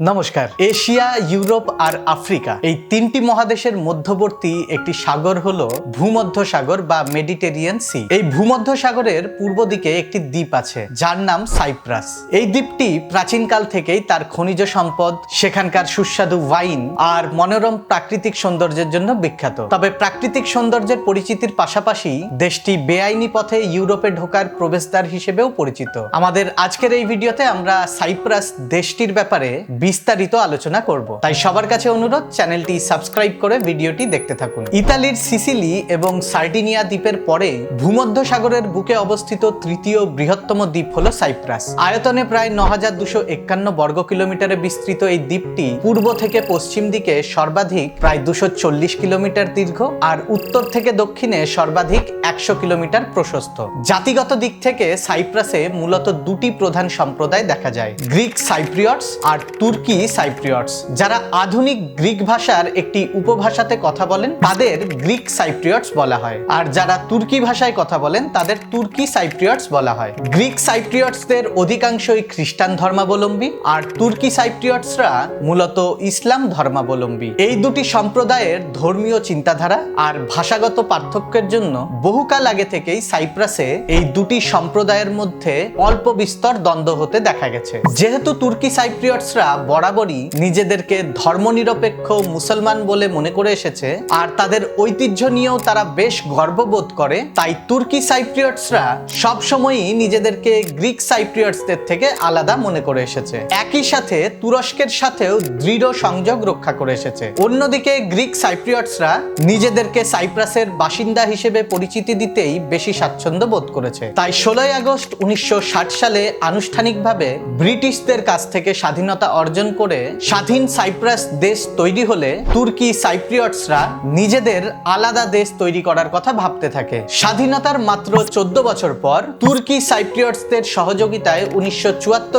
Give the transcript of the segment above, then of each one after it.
নমস্কার। Asia, Europe আর Africa, এই তিনটি মহাদেশের মধ্যবর্তী একটি সাগর হলো ভূমধ্য সাগর বা মেডিটেরিয়ান সি। এই ভূমধ্য সাগরের পূর্ব দিকে একটি দ্বীপ আছে, যার নাম সাইপ্রাস। এই দ্বীপটি প্রাচীনকাল থেকেই তার খনিজ সম্পদ, সেখানকার সুস্বাদু ওয়াইন আর মনোরম প্রাকৃতিক সৌন্দর্যের জন্য বিখ্যাত। তবে প্রাকৃতিক সৌন্দর্যের পরিচিতির পাশাপাশি দেশটি বেআইনি পথে ইউরোপে ঢোকার প্রবেশদ্বার হিসেবেও পরিচিত। আমাদের আজকের এই ভিডিওতে আমরা সাইপ্রাস দেশটির ব্যাপারে বিস্তারিত আলোচনা করব। তাই সবার কাছে অনুরোধ, চ্যানেলটি সাবস্ক্রাইব করে ভিডিওটি দেখতে থাকুন। ইতালির সিসিলি এবং সার্ডিনিয়া দ্বীপের পরে ভূমধ্য সাগরের বুকে অবস্থিত তৃতীয় বৃহত্তম দ্বীপ হল সাইপ্রাস। আয়তনে প্রায় ন হাজার দুশো একান্ন বর্গ কিলোমিটারে বিস্তৃত এই দ্বীপটি পূর্ব থেকে পশ্চিম দিকে সর্বাধিক প্রায় দুশো চল্লিশ কিলোমিটার দীর্ঘ আর উত্তর থেকে দক্ষিণে সর্বাধিক একশো কিলোমিটার প্রশস্ত। জাতিগত দিক থেকে সাইপ্রাসে মূলত দুটি প্রধান সম্প্রদায় দেখা যায়, গ্রিক সাইপ্রিয়টস আর তুর্কি সাইপ্রিয়টস, যারা আধুনিক গ্রিক ভাষার একটি উপভাষাতে কথা বলেন, তাদের গ্রিক সাইপ্রিয়টস বলা হয়। আর যারা তুর্কি ভাষায় কথা বলেন, তাদের তুর্কি সাইপ্রিয়টস বলা হয়। গ্রিক সাইপ্রিয়টসদের অধিকাংশই খ্রিস্টান ধর্মাবলম্বী, আর তুর্কি সাইপ্রিয়টসরা মূলত ইসলাম ধর্মাবলম্বী। এই দুটি সম্প্রদায়ের ধর্মীয় চিন্তাধারা আর ভাষাগত পার্থক্যের জন্য বহুকাল আগে থেকেই সাইপ্রাসে এই দুটি সম্প্রদায়ের মধ্যে অল্প বিস্তর দ্বন্দ্ব হতে দেখা গেছে। যেহেতু তুর্কি সাইপ্রিয়টসরা বরাবরই নিজেদেরকে ধর্মনিরপেক্ষ মুসলমান বলে মনে করে এসেছে, আর তাদের ঐতিহ্য নিয়েও তারা বেশ গর্ববোধ করে। তাই তুর্কি সাইপ্রিয়টসরা সবসময়ই নিজেদেরকে গ্রিক সাইপ্রিয়টসদের থেকে আলাদা মনে করে এসেছে। একই সাথে তুরস্কের সাথেও দৃঢ় সংযোগ রক্ষা করে এসেছে। অন্যদিকে গ্রিক সাইপ্রিয়টসরা নিজেদেরকে সাইপ্রাসের বাসিন্দা হিসেবে পরিচিতি দিতেই বেশি স্বাচ্ছন্দ্য বোধ করেছে। তাই ষোলোই আগস্ট উনিশশো ষাট সালে আনুষ্ঠানিকভাবে ব্রিটিশদের কাছ থেকে স্বাধীনতা অর্জন করে স্বাধীন সাইপ্রাস দেশ তৈরি হলে তুর্কি সাইপ্রিয়টসরা নিজেদের আলাদা দেশ তৈরি করার কথা ভাবতে থাকে। স্বাধীনতার মাত্র চোদ্দ বছর পর তুর্কি সাইপ্রিয়টসদের সহযোগিতায় উনিশশো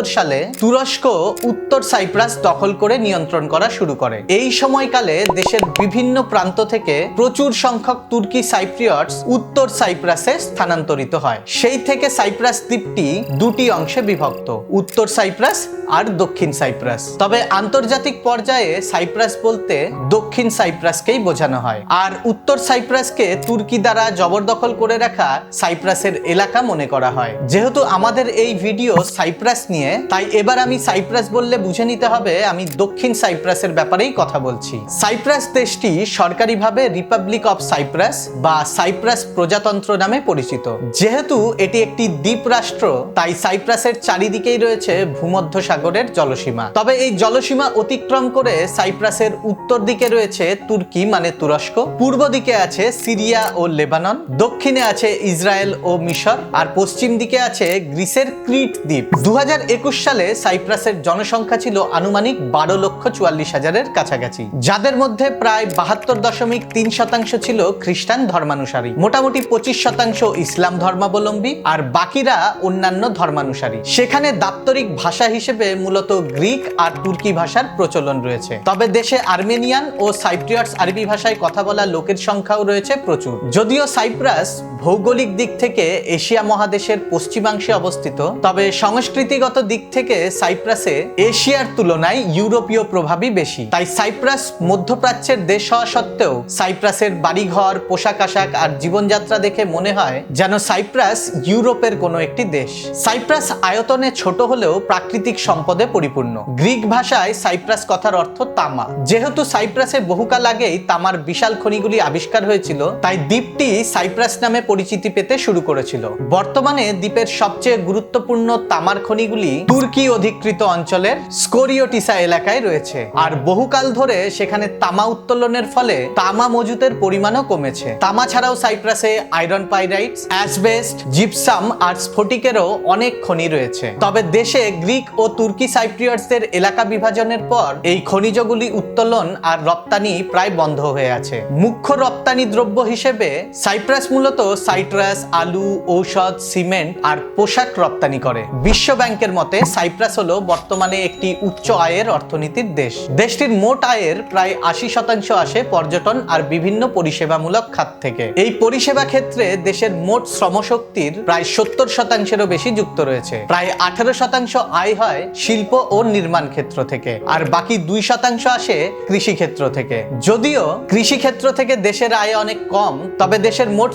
সালে তুরস্ক উত্তর সাইপ্রাস দখল করে নিয়ন্ত্রণ করা শুরু করে। এই সময়কালে দেশের বিভিন্ন প্রান্ত থেকে প্রচুর সংখ্যক তুর্কি সাইপ্রিয়টস উত্তর সাইপ্রাসে স্থানান্তরিত হয়। সেই থেকে সাইপ্রাস দ্বীপটি দুটি অংশে বিভক্ত, উত্তর সাইপ্রাস আর দক্ষিণ সাইপ্রাস। তবে আন্তর্জাতিক পর্যায়ে সাইপ্রাস বলতে দক্ষিণ সাইপ্রাসকেই বোঝানো হয়। আর উত্তর সাইপ্রাসকে তুর্কি দ্বারা জবরদখল করে রাখা সাইপ্রাসের এলাকা মনে করা হয়। যেহেতু আমাদের এই ভিডিও সাইপ্রাস নিয়ে, তাই এবার আমি সাইপ্রাস বললে বুঝে নিতে হবে আমি দক্ষিণ সাইপ্রাসের ব্যাপারেই কথা বলছি। সাইপ্রাস দেশটি সরকারিভাবে রিপাবলিক অফ সাইপ্রাস বা সাইপ্রাস প্রজাতন্ত্র নামে পরিচিত। যেহেতু এটি একটি দ্বীপ রাষ্ট্র তাই সাইপ্রাসের চারিদিকেই রয়েছে ভূমধ্য সাগরের জলসীমা। তবে এই জলসীমা অতিক্রম করে সাইপ্রাসের উত্তর দিকে রয়েছে তুর্কি মানে তুরস্ক। পূর্ব দিকে আছে সিরিয়া ও লেবানন। দক্ষিণে আছে ইসরায়েল ও মিশর। আর পশ্চিম দিকে আছে গ্রিসের ক্রিট দ্বীপ। দুহাজার একুশ সালে সাইপ্রাসের জনসংখ্যা ছিল আনুমানিক বারো লক্ষ চুয়াল্লিশ হাজারের কাছাকাছি। যাদের মধ্যে প্রায় বাহাত্তর দশমিক তিন শতাংশ ছিল খ্রিস্টান ধর্মানুসারী। মোটামুটি পঁচিশ শতাংশ ইসলাম ধর্মাবলম্বী। আর বাকিরা অন্যান্য ধর্মানুসারী। সেখানে দাপ্তরিক ভাষা হিসেবে মূলত গ্রিক আর তুর্কি ভাষার প্রচলন রয়েছে। তবে দেশে আর্মেনিয়ান ও সাইপ্রিয়টস আরবি ভাষায় কথা বলা লোকের সংখ্যাও রয়েছে প্রচুর। যদিও সাইপ্রাস ভৌগোলিক দিক থেকে এশিয়া মহাদেশের পশ্চিমাংশে অবস্থিত, তবে সংস্কৃতিগত দিক থেকে সাইপ্রাসে এশিয়ার তুলনায় ইউরোপীয় প্রভাবই বেশি। তাই সাইপ্রাস মধ্যপ্রাচ্যের দেশ হওয়া সত্ত্বেও সাইপ্রাসের বাড়িঘর, পোশাক আশাক আর জীবনযাত্রা দেখে মনে হয় যেন সাইপ্রাস ইউরোপের কোনো একটি দেশ। সাইপ্রাস আয়তনে ছোট হলেও প্রাকৃতিক সম্পদে পরিপূর্ণ। গ্রিক ভাষায় সাইপ্রাস কথার অর্থ তামা। যেহেতু সাইপ্রাসে বহুকাল আগেই তামার বিশাল খনিগুলি আবিষ্কার হয়েছিল, তাই দ্বীপটি সাইপ্রাস নামে পরিচিতি পেতে শুরু করেছিল। বর্তমানে দ্বীপের সবচেয়ে গুরুত্বপূর্ণ তামার খনিগুলি তুর্কি অধিকৃত অঞ্চলের স্কোরিওটিসা এলাকায় রয়েছে। আর বহুকাল ধরে সেখানে তামা উত্তোলনের ফলে তামা মজুতের পরিমাণও কমেছে। তামা ছাড়াও সাইপ্রাসে আয়রন পাইরাইটস, অ্যাসবেস্ট, জিপসাম আর স্ফটিকেরও অনেক খনি রয়েছে। তবে দেশে গ্রিক ও তুর্কি সাইপ্রিয়টসদের এলাকা বিভাজনের পর এই খনিজগুলি উত্তোলন আর রপ্তানি প্রায় বন্ধ হয়ে আছে। মুখ্য রপ্তানি দ্রব্য হিসেবে সাইপ্রাস মূলত সাইট্রাস, আলু, ঔষধ, সিমেন্ট আর পোশাক রপ্তানি করে। বিশ্ব ব্যাংকের মতে, সাইপ্রাস হলো বর্তমানে একটি উচ্চ আয়ের অর্থনীতির দেশ। দেশটির মোট আয়ের প্রায় আশি শতাংশ আসে পর্যটন আর বিভিন্ন পরিষেবামূলক খাত থেকে। এই পরিষেবা ক্ষেত্রে দেশের মোট শ্রমশক্তির প্রায় সত্তর শতাংশেরও বেশি যুক্ত রয়েছে। প্রায় আঠারো শতাংশ আয় হয় শিল্প ও নির্মাণ ক্ষেত্র থেকে, আর বাকি দুই শতাংশ আসে কৃষি ক্ষেত্র থেকে। যদিও কৃষি ক্ষেত্র থেকে দেশের আয় অনেক কম, তবে দেশের মোট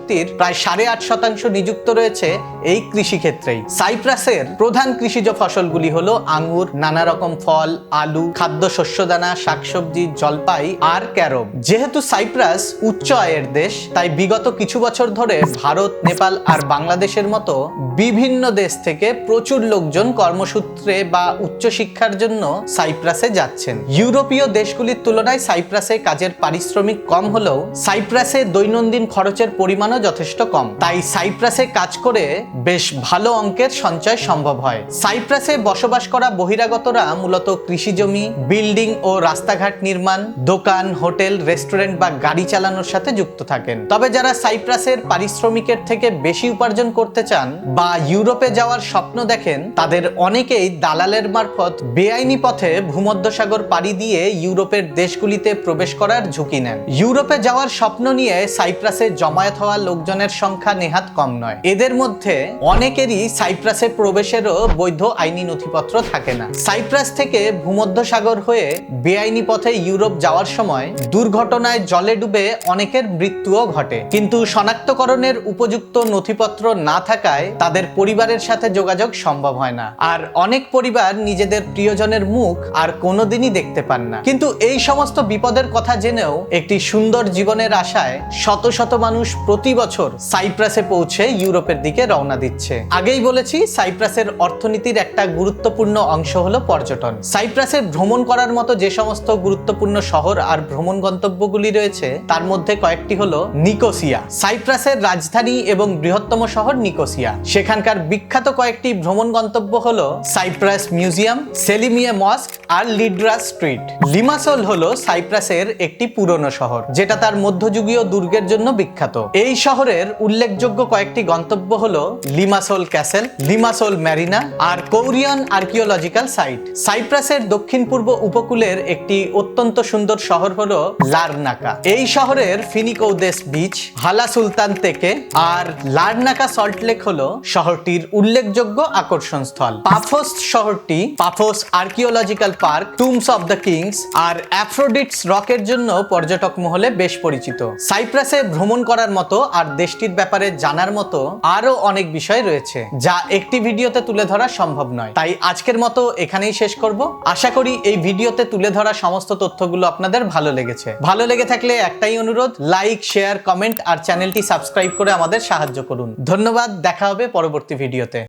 শ্রমশক্তির প্রায় সাড়ে আট শতাংশ নিযুক্ত রয়েছে এই কৃষি ক্ষেত্রেই সাইপ্রাসের প্রধান কৃষিজ ফসলগুলি হলো আঙুর নানা রকম ফল, আলু, খাদ্য শস্যদানা, শাকসবজি, জলপাই আর ক্যারব যেহেতু সাইপ্রাস উচ্চ আয়ের দেশ, তাই বিগত কিছু বছর ধরে ভারত, নেপাল আর বাংলাদেশের মতো বিভিন্ন দেশ থেকে প্রচুর লোকজন কর্মসূত্রে বা উচ্চশিক্ষার জন্য সাইপ্রাসে যাচ্ছেন। ইউরোপীয় দেশগুলির তুলনায় সাইপ্রাসে কাজের পারিশ্রমিক কম হলেও সাইপ্রাসে দৈনন্দিন খরচের পরিমাণও যথেষ্ট কম। তাই সাইপ্রাসে কাজ করে বেশ ভালো অঙ্কের সঞ্চয় সম্ভব হয়। সাইপ্রাসে বসবাস করা বহিরাগতরা মূলত কৃষি জমি, বিল্ডিং ও রাস্তাঘাট নির্মাণ, দোকান, হোটেল, রেস্টুরেন্ট বা গাড়ি চালানোর সাথে যুক্ত থাকেন। তবে যারা সাইপ্রাসের পারিশ্রমিকের থেকে বেশি উপার্জন করতে চান বা ইউরোপে যাওয়ার স্বপ্ন দেখেন, তাদের অনেকেই দালালের মারফত বেআইনি পথে ভূমধ্যসাগর পাড়ি দিয়ে ইউরোপের দেশগুলিতে প্রবেশ করার ঝুঁকি নেন। ইউরোপে যাওয়ার স্বপ্ন নিয়ে সাইপ্রাসে জমায়েত হওয়া লোকজনের সংখ্যা নেহাত কম নয়। এদের মধ্যে অনেকেরই সাইপ্রাসে প্রবেশেরও বৈধ আইনি নথিপত্র থাকে না। সাইপ্রাস থেকে ভূমধ্যসাগর হয়ে বেআইনি পথে ইউরোপ যাওয়ার সময় দুর্ঘটনায় জলে ডুবে অনেকের মৃত্যুও ঘটে। কিন্তু শনাক্তকরণের উপযুক্ত নথিপত্র না থাকায় তাদের পরিবারের সাথে যোগাযোগ সম্ভব হয় না। আর অনেক পরিবার নিজেদের প্রিয়জনের মুখ আর কোনোদিনই দেখতে পান না। কিন্তু এই সমস্ত বিপদের কথা জেনেও একটি সুন্দর জীবনের আশায় শত শত মানুষ প্রতি বছর সাইপ্রাসে পৌঁছে ইউরোপের দিকে রওনা দিচ্ছে। আগেই বলেছি, সাইপ্রাসের অর্থনীতির একটা গুরুত্বপূর্ণ অংশ হলো পর্যটন। সাইপ্রাসে ভ্রমণ করার মতো যে সমস্ত গুরুত্বপূর্ণ শহর আর ভ্রমণ গন্তব্যগুলি রয়েছে, তার মধ্যে কয়েকটি হলো নিকোসিয়া। সাইপ্রাসের রাজধানী এবং বৃহত্তম শহর নিকোসিয়া। সেখানকার বিখ্যাত কয়েকটি ভ্রমণ গন্তব্য হলো সাইপ্রাস মিউজিয়াম, সেলিমিয়ে মস্ক আর লিড্রা স্ট্রিট। লিমাসোল হলো সাইপ্রাসের একটি পুরনো শহর, যেটা তার মধ্যযুগীয় দুর্গের জন্য বিখ্যাত। এই শহরের উল্লেখযোগ্য কয়েকটি গন্তব্য হল লিমাসোল ক্যাসেল, লিমাসোল ম্যারিনা আর কৌরিয়ান আর্কিওলজিক্যাল সাইট। সাইপ্রাসের দক্ষিণ পূর্ব উপকূলের একটি অত্যন্ত সুন্দর শহর হল লারনাকা। এই শহরের ফিনিকৌদেস বিচ, হালা সুলতান থেকে আর লারনাকা সল্টলেক হল শহরটির উল্লেখযোগ্য আকর্ষণ স্থল। পাফোস শহরটি Paphos archaeological park, tombs of the kings আর অ্যাফ্রোডিটস রকের জন্য পর্যটক মহলে বেশ পরিচিত। সাইপ্রাসে ভ্রমণ করার মতো আর দেশটির ব্যাপারে জানার মতো আরও অনেক বিষয় রয়েছে, যা একটি ভিডিওতে তুলে ধরা সম্ভব নয়। তাই আজকের মতো এখানেই শেষ করব। আশা করি এই ভিডিওতে তুলে ধরা সমস্ত তথ্যগুলো আপনাদের ভালো লেগেছে। ভালো লেগে থাকলে একটাই অনুরোধ লাইক শেয়ার কমেন্ট আর চ্যানেলটি সাবস্ক্রাইব করে আমাদের সাহায্য করুন। ধন্যবাদ, দেখা হবে পরবর্তী ভিডিওতে।